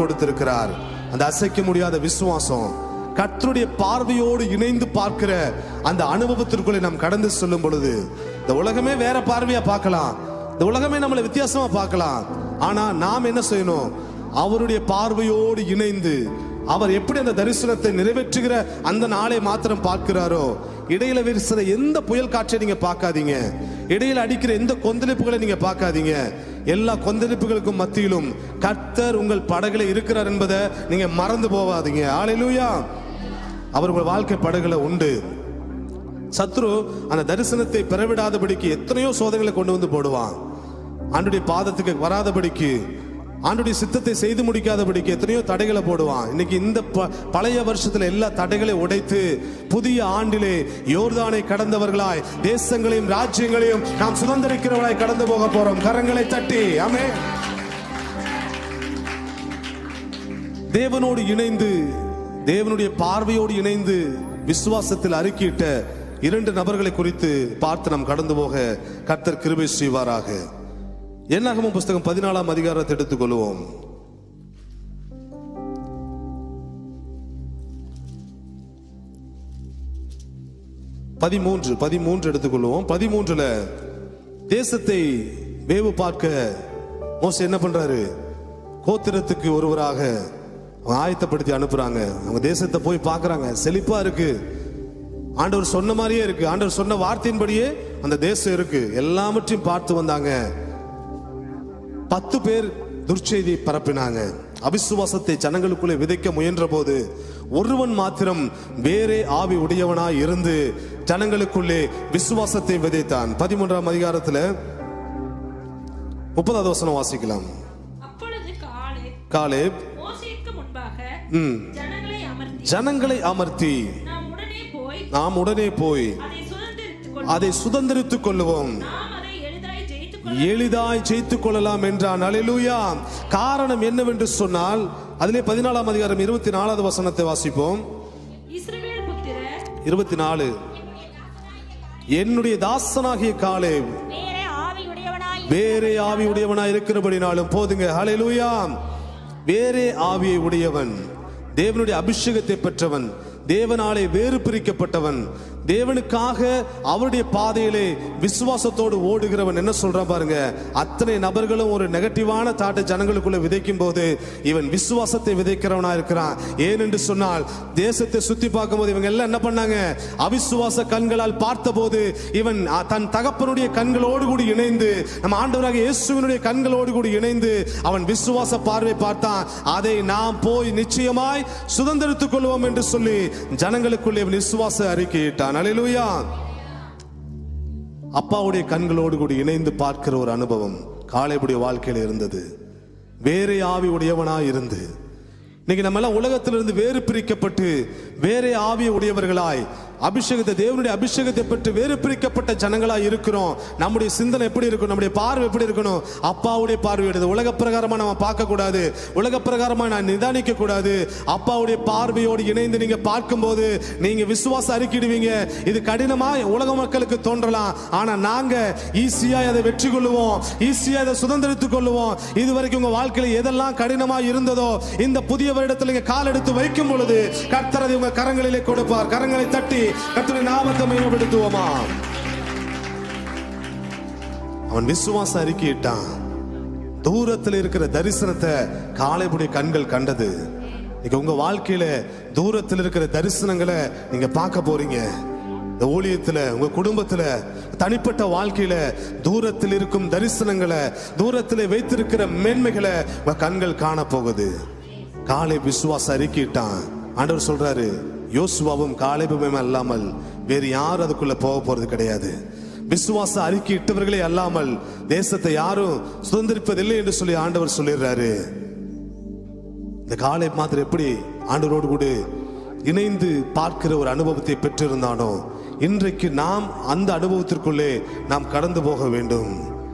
கொடுத்திருக்கிறார். அந்த அசைக்க முடியாத விசுவாசம் கர்த்தருடைய பார்வையோடு இணைந்து பார்க்கிற அந்த அனுபவத்திற்குள்ளே நாம் கடந்து செல்லும் பொழுது இந்த உலகமே வேற பார்வையா பார்க்கலாம். இந்த உலகமே நம்மளை வித்தியாசமா பார்க்கலாம். ஆனா நாம் என்ன செய்யணும்? அவருடைய பார்வையோடு இணைந்து அவர் எப்படி அந்த தரிசனத்தை நிறைவேற்றுகிற அந்த நாளை மாத்திரம் பார்க்கிறாரோ இடையில வீசுற எந்த புயல் காற்றை நீங்க பார்க்காதீங்க. இடையில அடிக்கிற எந்த கொந்தளிப்புகளை நீங்க பார்க்காதீங்க. எல்லா கொந்தளிப்புகளுக்கும் மத்தியிலும் கர்த்தர் உங்கள் படகுல இருக்கிறார் என்பதை நீங்க மறந்து போவாதீங்க ஆலையிலூயா அவர் உங்கள் வாழ்க்கை படகுல உண்டு. சத்ரு அந்த தரிசனத்தை பெறவிடாதபடிக்கு எத்தனையோ சோதனைகளை கொண்டு வந்து போடுவான். அன்றைய பாதத்துக்கு வராதபடிக்கு ஆண்டுடைய சித்தத்தை செய்து முடிக்காதபடிக்கு எத்தனையோ தடைகளை போடுவான். இன்னைக்கு இந்த ப- பழைய வருஷத்துல எல்லா தடைகளை உடைத்து புதிய ஆண்டிலே யோர்தானை கடந்தவர்களாய் தேசங்களையும் ராஜ்யங்களையும் நாம் சுதந்திரிக்கிறவர்களாய் கடந்து போக போறோம். கரங்களை தட்டி. ஆமே தேவனோடு இணைந்து தேவனுடைய பார்வையோடு இணைந்து விசுவாசத்தில் அறிக்கையிட்ட இரண்டு நபர்களை குறித்து பார்த்து நாம் கடந்து போக கர்த்தர் கிருபை செய்வாராக. என்னாகமும் புஸ்தகம் பதினாலாம் அதிகாரத்தை எடுத்துக்கொள்வோம். பதிமூன்று பதிமூன்று எடுத்துக்கொள்வோம். பதிமூன்றுல தேசத்தை வேவு பார்க்க மோசே என்ன பண்றாரு? கோத்திரத்துக்கு ஒருவராக ஆயத்தப்படுத்தி அனுப்புறாங்க. அவங்க தேசத்தை போய் பார்க்கறாங்க. செழிப்பா இருக்கு. ஆண்டவர் சொன்ன மாதிரியே இருக்கு. ஆண்டவர் சொன்ன வார்த்தையின்படியே அந்த தேசம் இருக்கு. எல்லாவற்றையும் பார்த்து வந்தாங்க. பத்து பேர் துர்ச்செய்தி பரப்பினாங்க. அவிசுவாசத்தை ஜனங்களுக்குள்ளே விதைக்க முயன்ற போது ஒருவன் மாத்திரம் வேறே ஆவி உடையவனாய் இருந்து ஜனங்களுக்குள்ளே விசுவாசத்தை விதைத்தான். பதிமூன்றாம் அதிகாரத்துல முப்பதாவது வசனம் வாசிக்கலாம். காலேப் ஜனங்களை அமர்த்தி நாம் உடனே போய் அதை சுதந்திரித்துக் கொள்ளுவோம். அதை எளிதாய் ஜெயித்துக் கொள்ளலாம் என்றான். அலையிலூயா காரணம் என்னவென்று சொன்னால் அதிலே பதினாலாம் அதிகாரம் இருபத்தி நாலாவது வசனத்தை வாசிப்போம். இருபத்தி நாலு என்னுடைய தாசனாகிய காலே வேறே ஆவி உடையவனாய் இருக்கிறபடினாலும் போதுங்க. ஹalleluya வேறே ஆவியை உடையவன். தேவனுடைய அபிஷேகத்தை பெற்றவன். தேவனாலே வேறு பிரிக்கப்பட்டவன். தேவனுக்காக அவருடைய பாதையிலே விசுவாசத்தோடு ஓடுகிறவன் என்ன சொல்றான் பாருங்க? அத்தனை நபர்களும் ஒரு நெகட்டிவான தாட்டை ஜனங்களுக்குள்ள விதைக்கும் போது இவன் விசுவாசத்தை விதைக்கிறவனா இருக்கிறான். ஏனென்று சொன்னால் தேசத்தை சுத்தி பார்க்கும்போது இவங்க எல்லாம் என்ன பண்ணாங்க? அவிசுவாச கண்களால் பார்த்தபோது இவன் தன் தகப்பனுடைய கண்களோடு கூடி இணைந்து நம்ம ஆண்டவராக இயேசுவினுடைய கண்களோடு கூடி இணைந்து அவன் விசுவாச பார்வை பார்த்தான். அதை நாம் போய் நிச்சயமாய் சுதந்திரித்துக் கொள்வோம் என்று சொல்லி ஜனங்களுக்குள்ளே இவன் விசுவாச அறிக்கையிட்டான். அல்லேலூயா அப்பாவுடைய கண்களோடு கூடி இணைந்து பார்க்கிற ஒரு அனுபவம் காளைபுடைய வாழ்க்கையில இருந்தது. வேறே ஆவி உடையவனாய் இருந்து. இன்னைக்கு நம்ம எல்லாம் உலகத்திலிருந்து வேறு பிரிக்கப்பட்டு வேறே ஆவிய உடையவர்களாய் அபிஷேகத்தை தேவனுடைய அபிஷேகத்தை பெற்று வேறு பிரிக்கப்பட்ட ஜனங்களாக இருக்கிறோம். நம்முடைய சிந்தனை எப்படி இருக்கணும்? நம்முடைய பார்வை எப்படி இருக்கணும்? அப்பாவுடைய பார்வை உலக பிரகாரமா நம்ம பார்க்க கூடாது உலக பிரகாரமா நான் நிதானிக்க கூடாது அப்பாவுடைய பார்வையோடு இணைந்து நீங்க பார்க்கும்போது நீங்க விசுவாசம் அறிக்கிடுவீங்க. இது கடினமா உலக மக்களுக்கு தோன்றலாம். ஆனா நாங்க ஈஸியா அதை வெற்றி கொள்ளுவோம். ஈஸியா அதை சுதந்திரித்துக் கொள்ளுவோம். இதுவரைக்கும் உங்க வாழ்க்கையில எதெல்லாம் கடினமா இருந்ததோ இந்த புதிய வருடத்தில் நீங்க கால் எடுத்து வைக்கும் பொழுது கர்த்தரதை அதை உங்க கரங்களிலே கொடுப்பார். கரங்களை தட்டி கர்த்தருடைய நாமத்தை மேம்படுத்துவோமா? அவன் விசுவாசம் அறிக்கையிட்டான். தூரத்தில் இருக்கிற தரிசனத்தை காலைபுடைய கண்கள் கண்டது. இன்னைக்கு உங்க வாழ்க்கையில தூரத்தில் இருக்கிற தரிசனங்களை நீங்க பார்க்க போறீங்க. இந்த ஊழியத்துல உங்க குடும்பத்துல தனிப்பட்ட வாழ்க்கையில தூரத்தில் இருக்கும் தரிசனங்களை தூரத்தில் வைத்திருக்கிற மேன்மைகளை உங்க கண்கள் காண போகுது காலை விசுவாச அறிக்கிட்டான் ஆண்டவர் சொல்றாரு யோசுவாவும் காலைபுமே அல்லாமல் வேறு யாரும் அதுக்குள்ள போக போறது கிடையாது. விசுவாச அறிக்கை இட்டவர்களே அல்லாமல் தேசத்தை யாரும் சுதந்திரிப்பதில்லை என்று சொல்லி ஆண்டவர் சொல்லிடுறாரு. இந்த காலை மாத்திரம் எப்படி ஆண்டவரோடு கூட இணைந்து பார்க்கிற ஒரு அனுபவத்தை பெற்றிருந்தானோ இன்றைக்கு நாம் அந்த அனுபவத்திற்குள்ளே நாம் கடந்து போக வேண்டும்.